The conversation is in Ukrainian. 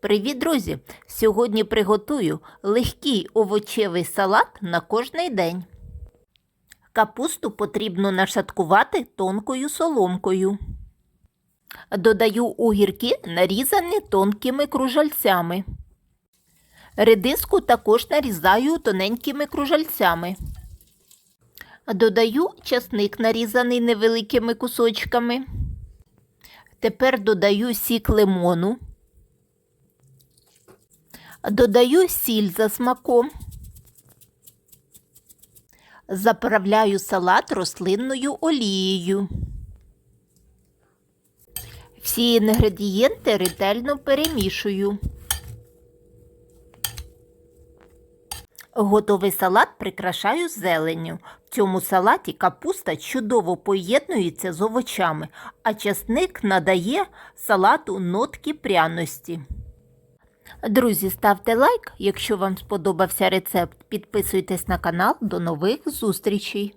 Привіт, друзі! Сьогодні приготую легкий овочевий салат на кожний день. Капусту потрібно нашаткувати тонкою соломкою. Додаю огірки, нарізані тонкими кружальцями. Редиску також нарізаю тоненькими кружальцями. Додаю часник, нарізаний невеликими кусочками. Тепер додаю сік лимону. Додаю сіль за смаком. Заправляю салат рослинною олією. Всі інгредієнти ретельно перемішую. Готовий салат прикрашаю зеленню. В цьому салаті капуста чудово поєднується з овочами, а часник надає салату нотки пряності. Друзі, ставте лайк, якщо вам сподобався рецепт. Підписуйтесь на канал. До нових зустрічей!